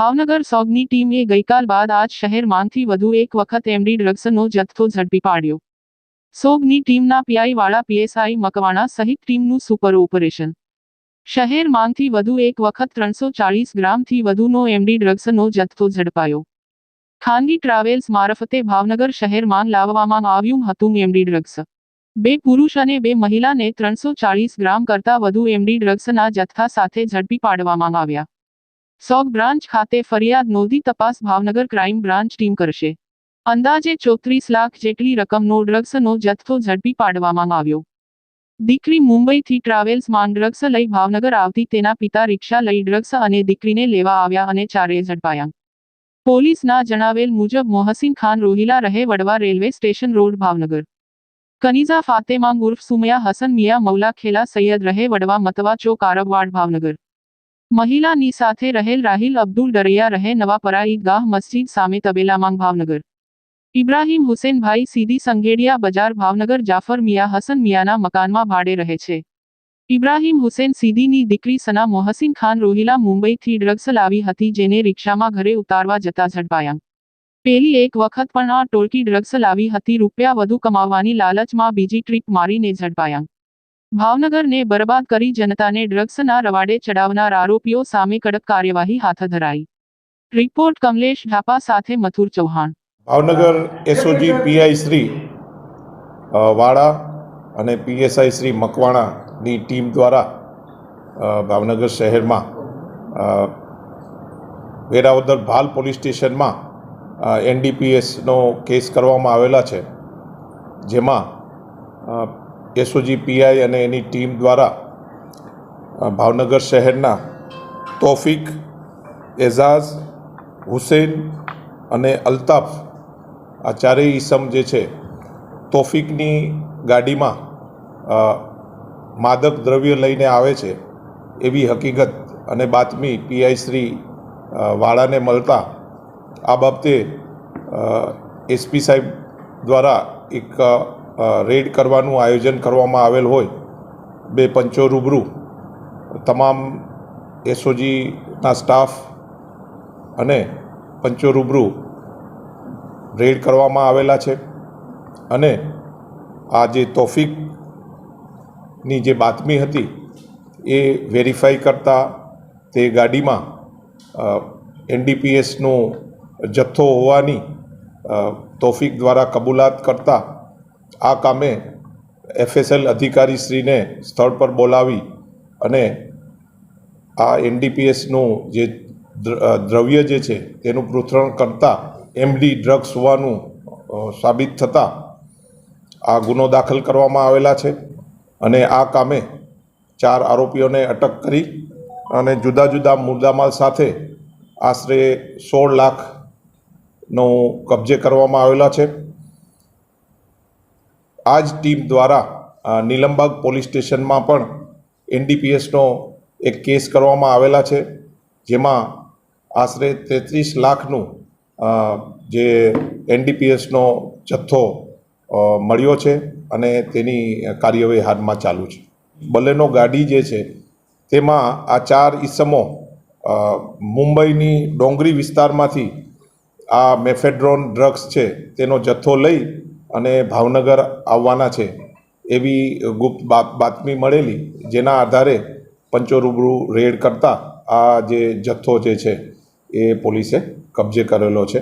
ભાવનગર સોગની ટીમે ગઈકાલ બાદ આજ શહેરમાંથી વધુ એક વખત એમડી ડ્રગ્સનો જથ્થો ઝડપી પાડ્યો. સોગની ટીમના પીઆઈ વાળા પીએસઆઈ મકવાણા સહિત ટીમનું સુપર ઓપરેશન. શહેરમાંથી વધુ એક વખત ત્રણસો ચાળીસ ગ્રામથી વધુનો એમડી ડ્રગ્સનો જથ્થો ઝડપાયો. ખાનગી ટ્રાવેલ્સ મારફતે ભાવનગર શહેરમાં લાવવામાં આવ્યું હતું એમડી ડ્રગ્સ. બે પુરુષ અને બે મહિલાને ત્રણસો ચાળીસ ગ્રામ કરતાં વધુ એમડી ડ્રગ્સના જથ્થા સાથે ઝડપી પાડવામાં આવ્યા. સોગ બ્રાન્ચ ખાતે ફરિયાદ નોંધી તપાસ ભાવનગર ક્રાઇમ બ્રાન્ચ ટીમ કરશે. અંદાજે ચોત્રીસ લાખ જેટલી રકમનો ડ્રગ્સનો જથ્થો ઝડપી પાડવામાં આવ્યો. દીકરી મુંબઈથી ટ્રાવેલ્સમાં ડ્રગ્સ લઈ ભાવનગર આવતી તેના પિતા રિક્ષા લઈ ડ્રગ્સ અને દીકરીને લેવા આવ્યા અને ચારેય ઝડપાયા. પોલીસના જણાવેલ મુજબ મોહસિન ખાન રોહિલા રહે Vadva railway station road Bhavnagar. Kaniza Fatema ઉર્ફ Sumaya Hasan Miya Maula Khela Syed રહે વડવા મતવા ચોક આરબવાડ ભાવનગર. મહિલાની સાથે રહેલ રાહિલ અબ્દુલ ડરૈયા રહે નવાપરા ઈદગાહ મસ્જિદ સામે તબેલામાંગ ભાવનગર. ઇબ્રાહીમ હુસેનભાઈ સીધી સંઘેડિયા બજાર ભાવનગર જાફર મિયા હસન મિયાના મકાનમાં ભાડે રહે છે. ઇબ્રાહીમ હુસેન સીદીની દીકરી સના મોહસિન ખાન રોહિલા મુંબઈથી ડ્રગ્સ લાવી હતી જેને રિક્ષામાં ઘરે ઉતારવા જતા ઝડપાયા. પેલી એક વખત પણ આ ટોળકી ડ્રગ્સ લાવી હતી, રૂપિયા વધુ કમાવવાની લાલચમાં બીજી ટ્રીપ મારીને ઝડપાયા. ભાવનગરને બરબાદ કરી જનતાને ડ્રગ્સના રવાડે ચડાવનાર આરોપીઓ સામે કડક કાર્યવાહી હાથ ધરાઈ. રિપોર્ટ કમલેશ ઢાપા સાથે મથુર ચૌહાણ. ભાવનગર એસઓજી પીઆઈ શ્રી વાડા અને પીએસઆઈ શ્રી મકવાણાની ટીમ દ્વારા ભાવનગર શહેરમાં વેરાવદર ભાલ પોલીસ સ્ટેશનમાં એનડીપીએસનો કેસ કરવામાં આવેલા છે. જેમાં એસઓજી પીઆઈ અને એની ટીમ દ્વારા ભાવનગર શહેરના તોફિક, એઝાઝ, હુસેન અને અલ્તાફ, આ ચારેય ઈસમ જે છે, તોફિકની ગાડીમાં માદક દ્રવ્ય લઈને આવે છે, એવી હકીકત અને બાતમી પીઆઈ શ્રી વાળાને મળતા આ બાબતે એસપી સાહેબ દ્વારા એક રેડ કરવાનું આયોજન કરવામાં આવેલ હોય, બે પંચો રૂબરૂ, તમામ એસઓજીના સ્ટાફ અને પંચો રૂબરૂ રેડ કરવામાં આવેલા છે. અને આ જે તોફિકની જે બાતમી હતી, એ વેરીફાઈ કરતા તે ગાડીમાં એનડીપીએસનો જથ્થો હોવાની તોફિક દ્વારા કબૂલાત કરતા આ કામે એફએસએલ અધિકારીશ્રીને સ્થળ પર બોલાવી અને આ એનડીપીએસનું જે દ્રવ્ય જે છે તેનું પૃથ્થકરણ કરતાં એમડી ડ્રગ્સ હોવાનું સાબિત થતાં આ ગુનો દાખલ કરવામાં આવેલા છે અને આ કામે ચાર આરોપીઓને અટક કરી અને જુદા જુદા મુદ્દામાલ સાથે આશરે સોળ લાખનો કબજે કરવામાં આવેલા છે. આ જ ટીમ દ્વારા નીલમબાગ પોલીસ સ્ટેશનમાં પણ એનડીપીએસનો એક કેસ કરવામાં આવેલા છે, જેમાં આશરે તેત્રીસ લાખનું જે એનડીપીએસનો જથ્થો મળ્યો છે અને તેની કાર્યવાહી હાલમાં ચાલુ છે. બલેનો ગાડી જે છે, તેમાં આ ચાર ઈસમો મુંબઈની ડોંગરી વિસ્તારમાંથી આ મેફેડ્રોન ડ્રગ્સ છે, તેનો જથ્થો લઈ અને ભાવનગર આવવાના છે, એવી ગુપ્ત બાતમી મળેલી, જેના આધારે પંચો રૂબરૂ રેડ કરતા આ જે જથ્થો જે છે, એ પોલીસે કબજે કરેલો છે.